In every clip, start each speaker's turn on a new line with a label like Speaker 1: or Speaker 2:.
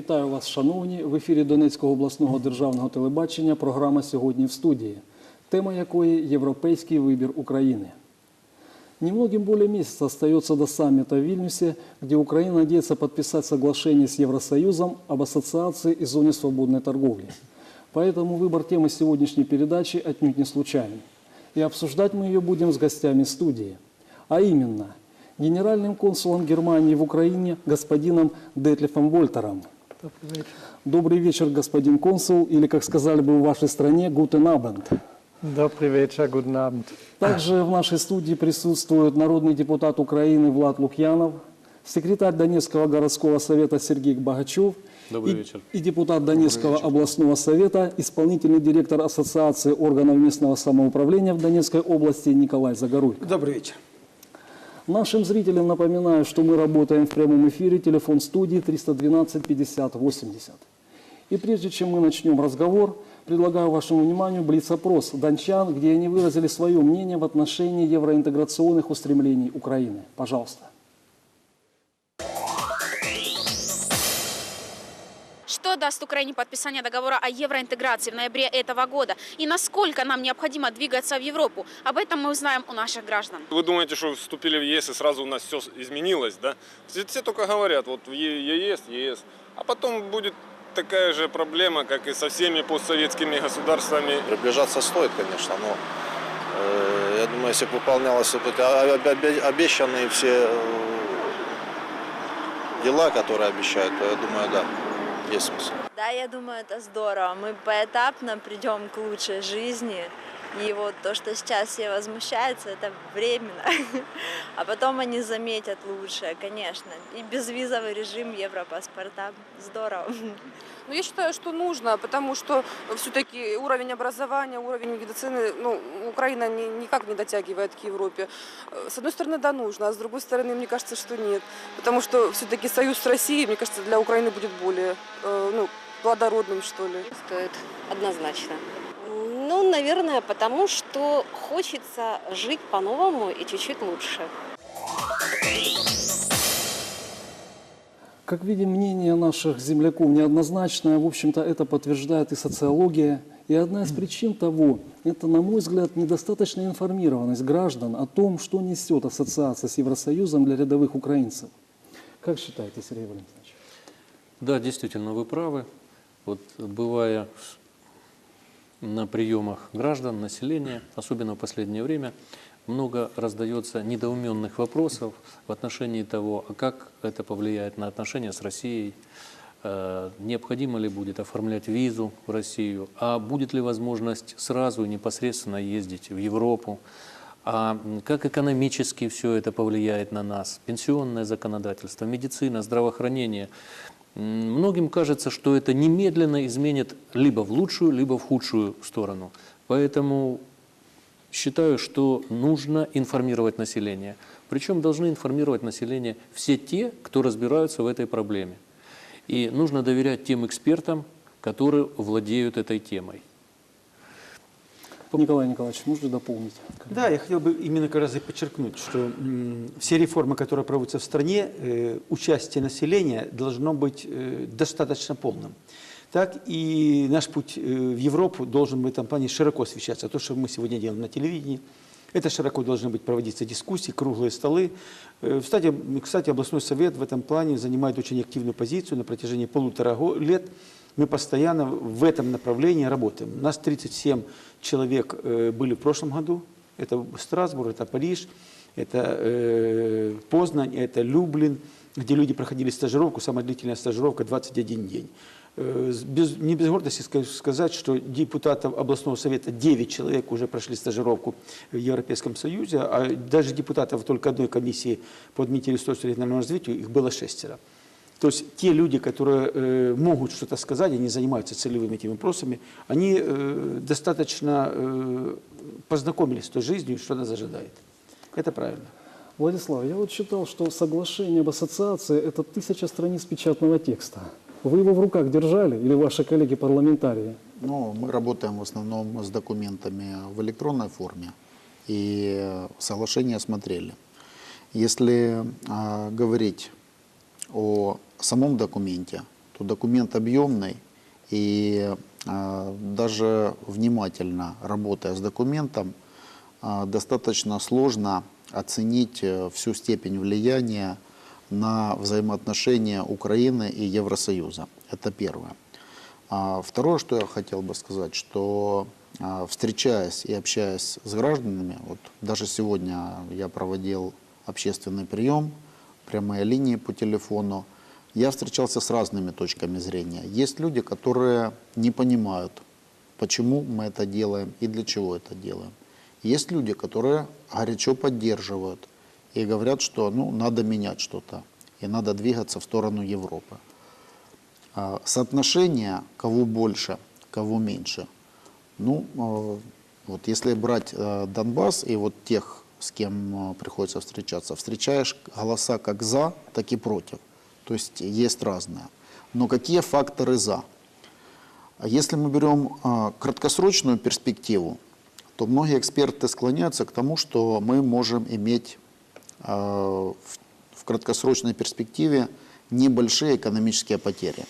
Speaker 1: Вітаю вас, шановні. В ефірі Донецького обласного державного телебачення програма «Сьогодні в студії», тема якої «Європейський вибір України». Немногим более месяца остается до саммита в Вильнюсе, где Украина надеется подписать соглашение с Евросоюзом об ассоциации и зоне свободной торговли. Поэтому выбор темы сегодняшней передачи отнюдь не случайен. И обсуждать мы ее будем с гостями студии. А именно, генеральным консулом Германии в Украине господином Детлифом Вольтером. Добрый вечер, господин консул, или, как сказали бы в вашей стране, гутен абенд.
Speaker 2: Добрый вечер, guten Abend.
Speaker 1: Также в нашей студии присутствует народный депутат Украины Влад Лукьянов, секретарь Донецкого городского совета Сергей Богачев
Speaker 3: Добрый
Speaker 1: и,
Speaker 3: вечер.
Speaker 1: и депутат Донецкого областного совета, исполнительный директор Ассоциации органов местного самоуправления в Донецкой области Николай Загоруйко.
Speaker 4: Добрый вечер.
Speaker 1: Нашим зрителям напоминаю, что мы работаем в прямом эфире, телефон студии 312 50 80. И прежде чем мы начнем разговор, предлагаю вашему вниманию блиц-опрос дончан, где они выразили свое мнение в отношении евроинтеграционных устремлений Украины. Пожалуйста.
Speaker 5: Даст Украине подписание договора о евроинтеграции в ноябре этого года? И насколько нам необходимо двигаться в Европу? Об этом мы узнаем у наших граждан.
Speaker 3: Вы думаете, что вступили в ЕС и сразу у нас все изменилось, да? Все, все только говорят, вот в ЕС, ЕС. А потом будет такая же проблема, как и со всеми постсоветскими государствами.
Speaker 6: Приближаться стоит, конечно, но э, я думаю, если бы выполнялось вот эти обещанные все э, дела, которые обещают, то я думаю, да, есть смысл.
Speaker 7: Да, я думаю, это здорово. Мы поэтапно придем к лучшей жизни. И вот то, что сейчас все возмущаются, это временно. А потом они заметят лучшее, конечно. И безвизовый режим, европаспорта. Здорово.
Speaker 8: Ну, я считаю, что нужно, потому что все-таки уровень образования, уровень медицины, ну, Украина ни- никак не дотягивает к Европе. С одной стороны, да, нужно, а с другой стороны, мне кажется, что нет. Потому что все-таки союз с Россией, мне кажется, для Украины будет более, э, ну, плодородным, что ли.
Speaker 9: Стоит, однозначно. Ну, наверное, потому что хочется жить по-новому и чуть-чуть лучше.
Speaker 1: Как видим, мнение наших земляков неоднозначное. В общем-то, это подтверждает и социология. И одна из причин того, это, на мой взгляд, недостаточная информированность граждан о том, что несет ассоциация с Евросоюзом для рядовых украинцев. Как считаете, Сергей Валентинович?
Speaker 10: Да, действительно, вы правы. Вот бывая на приемах граждан, населения, особенно в последнее время, много раздается недоуменных вопросов в отношении того, а как это повлияет на отношения с Россией, э, необходимо ли будет оформлять визу в Россию, а будет ли возможность сразу и непосредственно ездить в Европу, а как экономически все это повлияет на нас, пенсионное законодательство, медицина, здравоохранение. Многим кажется, что это немедленно изменит либо в лучшую, либо в худшую сторону. Поэтому считаю, что нужно информировать население. Причем должны информировать население все те, кто разбираются в этой проблеме. И нужно доверять тем экспертам, которые владеют этой темой.
Speaker 1: Николай Николаевич, можете дополнить?
Speaker 4: Да, я хотел бы именно как раз и подчеркнуть, что все реформы, которые проводятся в стране, э, участие населения должно быть э, достаточно полным. Так и наш путь э, в Европу должен в этом плане широко освещаться. То, что мы сегодня делаем на телевидении, это широко должны быть проводиться дискуссии, круглые столы. Кстати, кстати, областной совет в этом плане занимает очень активную позицию на протяжении полутора лет. Мы постоянно в этом направлении работаем. У нас 37 человек э, были в прошлом году. Это Страсбург, это Париж, это э, Познань, это Люблин, где люди проходили стажировку, самая длительная стажировка 21 день. Э, без- не без гордости ска- сказать, что депутатов областного совета 9 человек уже прошли стажировку в Европейском Союзе, а даже депутатов только одной комиссии по администрации региональному развитию их было шестеро. То есть те люди, которые э, могут что-то сказать, они занимаются целевыми этими вопросами, они э, достаточно э, познакомились с той жизнью, что нас ожидает. Это правильно.
Speaker 1: Владислав, я вот читал, что соглашение об ассоциации – это тысяча страниц печатного текста. Вы его в руках держали или ваши коллеги-парламентарии?
Speaker 11: Ну, мы работаем в основном с документами в электронной форме и э, соглашение смотрели. Если а, говорить о самом документе, что документ объемный, и э, даже внимательно работая с документом, э, достаточно сложно оценить э, всю степень влияния на взаимоотношения Украины и Евросоюза. Это первое. А Второе, что я хотел бы сказать, что встречаясь и общаясь с гражданами, вот даже сегодня я проводил общественный прием, прямые линии по телефону, я встречался с разными точками зрения. Есть люди, которые не понимают, почему мы это делаем и для чего это делаем. Есть люди, которые горячо поддерживают и говорят, что ну, надо менять что-то и надо двигаться в сторону Европы. А, Соотношение, кого больше, кого меньше. Ну, э, вот если брать э, Донбасс и вот тех, с кем э, приходится встречаться, встречаешь голоса как за, так и против. То есть есть разные. Но какие факторы за? Если мы берем э, краткосрочную перспективу, то многие эксперты склоняются к тому, что мы можем иметь э, в, краткосрочной перспективе небольшие экономические потери.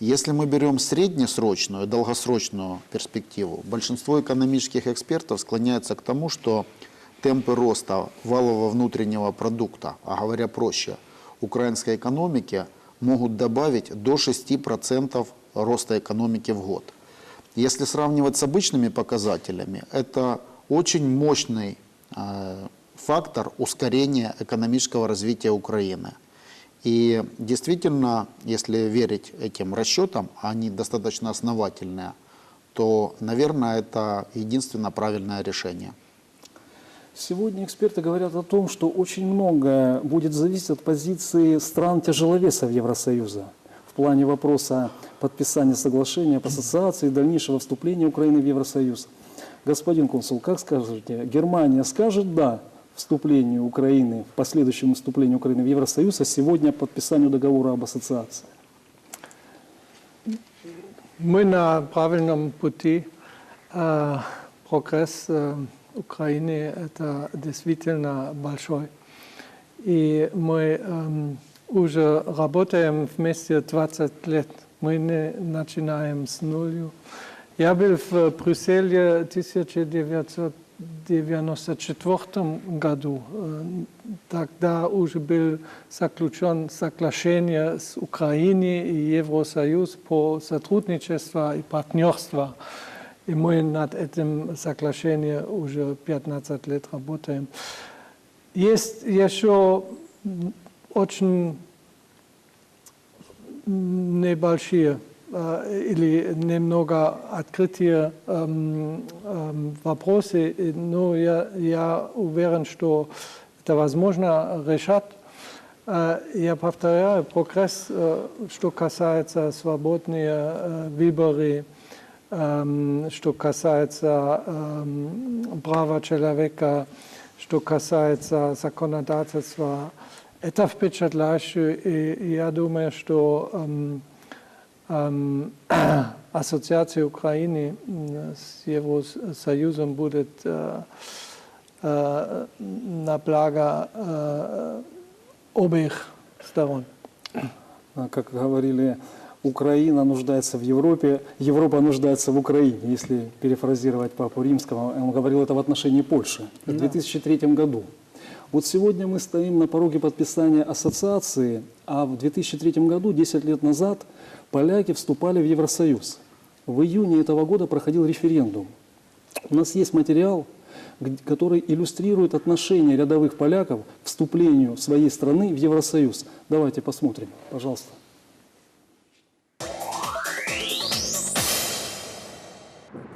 Speaker 11: Если мы берем среднесрочную долгосрочную перспективу, большинство экономических экспертов склоняется к тому, что темпы роста валового внутреннего продукта, а говоря проще, украинской экономики могут добавить до 6% роста экономики в год. Если сравнивать с обычными показателями, это очень мощный э, фактор ускорения экономического развития Украины. И действительно, если верить этим расчетам, они достаточно основательные, то, наверное, это единственно правильное решение.
Speaker 1: Сегодня эксперты говорят о том, что очень многое будет зависеть от позиции стран тяжеловесов Евросоюза в плане вопроса подписания соглашения по ассоциации и дальнейшего вступления Украины в Евросоюз. Господин консул, как скажете, Германия скажет «да» вступлению Украины, последующему вступлению Украины в Евросоюз, а сегодня подписанию договора об ассоциации?
Speaker 2: Мы на правильном пути. Э, Прогресс э, Украины – это действительно большой. И мы эм, уже работаем вместе 20 лет. Мы не начинаем с нуля. Я был в Брюсселе в 1994 году. Э, Тогда уже был заключен соглашение с Украиной и Евросоюз по сотрудничеству и партнерству. И мы над этим соглашением уже 15 лет работаем. Есть еще очень небольшие э, или немного открытые эм, эм, вопросы, но я, я уверен, что это возможно решать. Э, Я повторяю, прогресс, э, что касается свободные выборы, эм, что касается эм, права человека, что касается законодательства, это впечатляюще, и я думаю, что эм, эм, ассоциация Украины с Евросоюзом будет э, э, на благо э, обеих сторон.
Speaker 1: А, Как говорили, Украина нуждается в Европе, Европа нуждается в Украине, если перефразировать Папу Римского. Он говорил это в отношении Польши в 2003 году. Вот сегодня мы стоим на пороге подписания ассоциации, а в 2003 году, 10 лет назад, поляки вступали в Евросоюз. В июне этого года проходил референдум. У нас есть материал, который иллюстрирует отношение рядовых поляков к вступлению своей страны в Евросоюз. Давайте посмотрим, пожалуйста.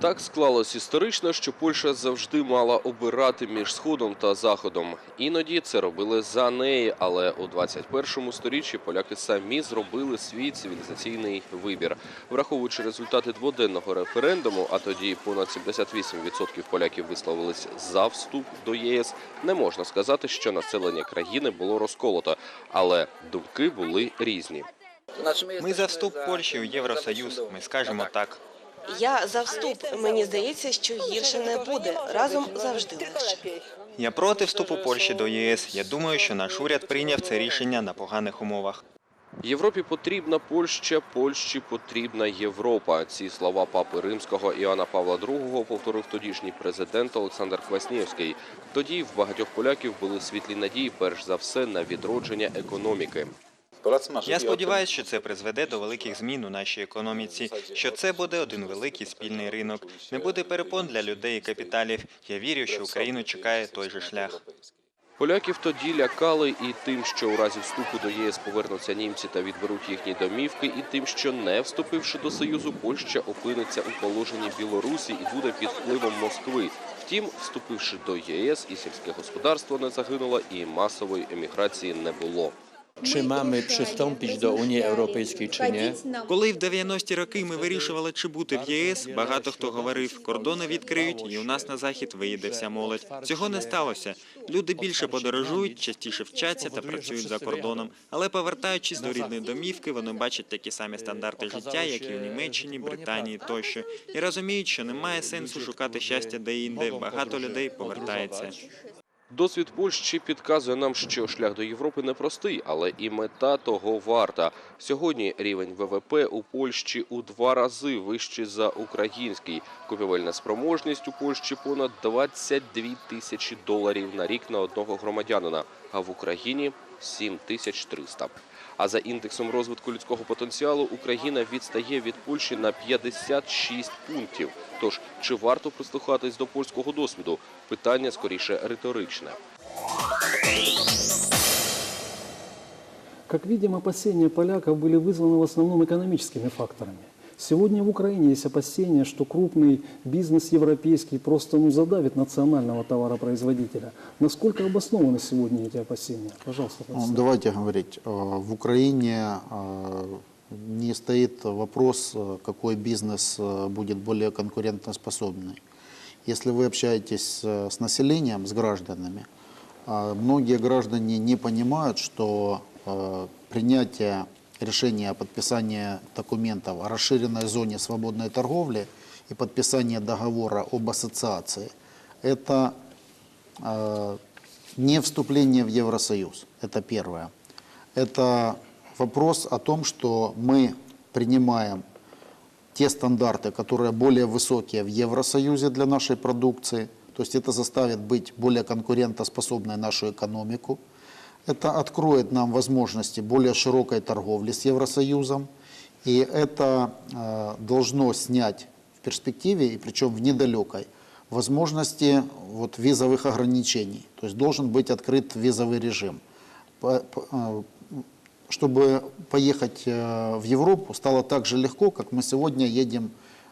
Speaker 12: Так склалось історично, що Польща завжди мала обирати між сходом та заходом. Іноді це робили за неї, але у 21 сторіччі поляки самі зробили свій цивілізаційний вибір. Враховуючи результати дводенного референдуму, а тоді понад 78% поляків висловились за вступ до ЄС, не можна сказати, що населення країни було розколото, але думки були різні.
Speaker 13: Ми за вступ Польщі у Євросоюз. Ми скажемо так.
Speaker 9: Я за вступ. Мені здається, що гірше не буде. Разом завжди легше.
Speaker 13: Я проти вступу Польщі до ЄС. Я думаю, що наш уряд прийняв це рішення на поганих умовах.
Speaker 12: Європі потрібна Польща, Польщі потрібна Європа. Ці слова папи римського Іоанна Павла II повторив тодішній президент Олександр Кваснєвський. Тоді в багатьох поляків були світлі надії, перш за все, на відродження економіки.
Speaker 13: Я сподіваюся, що це призведе до великих змін у нашій економіці, що це буде один великий спільний ринок, не буде перепон для людей і капіталів. Я вірю, що Україну чекає той же шлях.
Speaker 12: Поляків тоді лякали і тим, що у разі вступу до ЄС повернуться німці та відберуть їхні домівки, і тим, що не вступивши до Союзу, Польща опиниться у положенні Білорусі і буде під впливом Москви. Втім, вступивши до ЄС, і сільське господарство не загинуло, і масової еміграції не було.
Speaker 14: Czy mamy przystąpić do Unii Europejskiej, czy nie?
Speaker 13: Коли в 90-ті роки ми вирішували, чи бути в ЄС, багато хто говорив, кордони відкриють, і у нас на захід виїде вся молодь. Цього не сталося. Люди більше подорожують, частіше вчаться та працюють за кордоном. Але повертаючись до рідної домівки, вони бачать такі самі стандарти життя, як і в Німеччині, Британії тощо, і розуміють, що немає сенсу шукати щастя де-інде. Багато людей повертається.
Speaker 12: Досвід Польщі підказує нам, що шлях до Європи непростий, але і мета того варта. Сьогодні рівень ВВП у Польщі у два рази вищий за український. Купівельна спроможність у Польщі понад 22 тисячі доларів на рік на одного громадянина, а в Україні 7300. А за індексом розвитку людського потенціалу Україна відстає від Польщі на 56 пунктів. Тож чи варто прислухатись до польського досвіду? Питання скоріше риторичне.
Speaker 1: Как видим, опасения поляков были вызваны в основном экономическими факторами. Сегодня в Украине есть опасения, что крупный бизнес европейский просто ну, задавит национального товаропроизводителя. Насколько обоснованы сегодня эти опасения? Пожалуйста,
Speaker 11: Ну,
Speaker 1: профессор.
Speaker 11: Давайте говорить. э, В Украине э, не стоит вопрос, э, какой бизнес будет более конкурентоспособный. Если вы общаетесь с населением, с гражданами, многие граждане не понимают, что принятие решения о подписании документов о расширенной зоне свободной торговли и подписание договора об ассоциации – это э, не вступление в Евросоюз, это первое. Это вопрос о том, что мы принимаем те стандарты, которые более высокие в Евросоюзе для нашей продукции, то есть это заставит быть более конкурентоспособной нашу экономику, это откроет нам возможности более широкой торговли с Евросоюзом, и это э, должно снять в перспективе, и причем в недалекой, возможности вот, визовых ограничений. То есть должен быть открыт визовый режим. Э, Чтобы поехать э, в Европу стало так же легко, как мы сегодня едем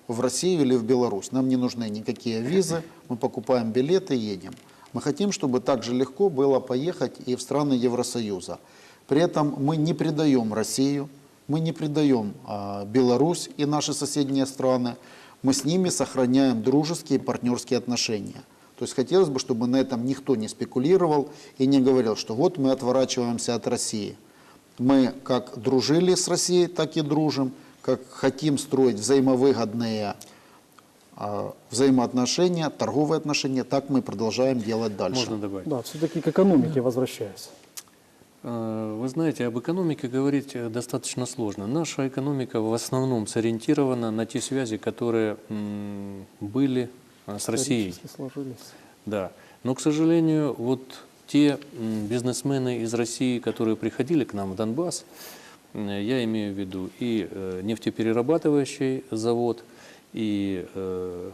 Speaker 11: в Россию или в Беларусь. Нам не нужны никакие визы, мы покупаем билеты и едем. Мы хотим, чтобы так же легко было поехать и в страны Евросоюза. При этом мы не предаем Россию, мы не предаем а, Беларусь и наши соседние страны. Мы с ними сохраняем дружеские и партнерские отношения. То есть хотелось бы, чтобы на этом никто не спекулировал и не говорил, что вот мы отворачиваемся от России. Мы как дружили с Россией, так и дружим, как хотим строить взаимовыгодные взаимоотношения, торговые отношения, так мы продолжаем делать дальше.
Speaker 10: Можно добавить?
Speaker 1: Да, все-таки к экономике возвращаясь.
Speaker 10: Э, Вы знаете, об экономике говорить э, достаточно сложно. Наша экономика в основном сориентирована на те связи, которые были э, с Россией.
Speaker 1: Сложились.
Speaker 10: Да. Но, к сожалению, вот те бизнесмены из России, которые приходили к нам в Донбасс, м, я имею в виду и э, нефтеперерабатывающий завод, и э,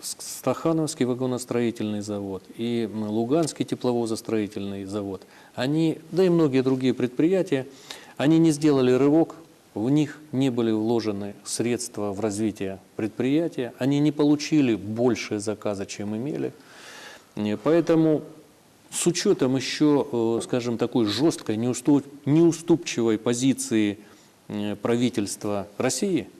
Speaker 10: Ст- Стахановский вагоностроительный завод, и Луганский тепловозостроительный завод, они, да и многие другие предприятия, они не сделали рывок, в них не были вложены средства в развитие предприятия, они не получили больше заказа, чем имели. Поэтому с учетом еще, э, скажем, такой жесткой, неуступ- неуступчивой позиции э, правительства России –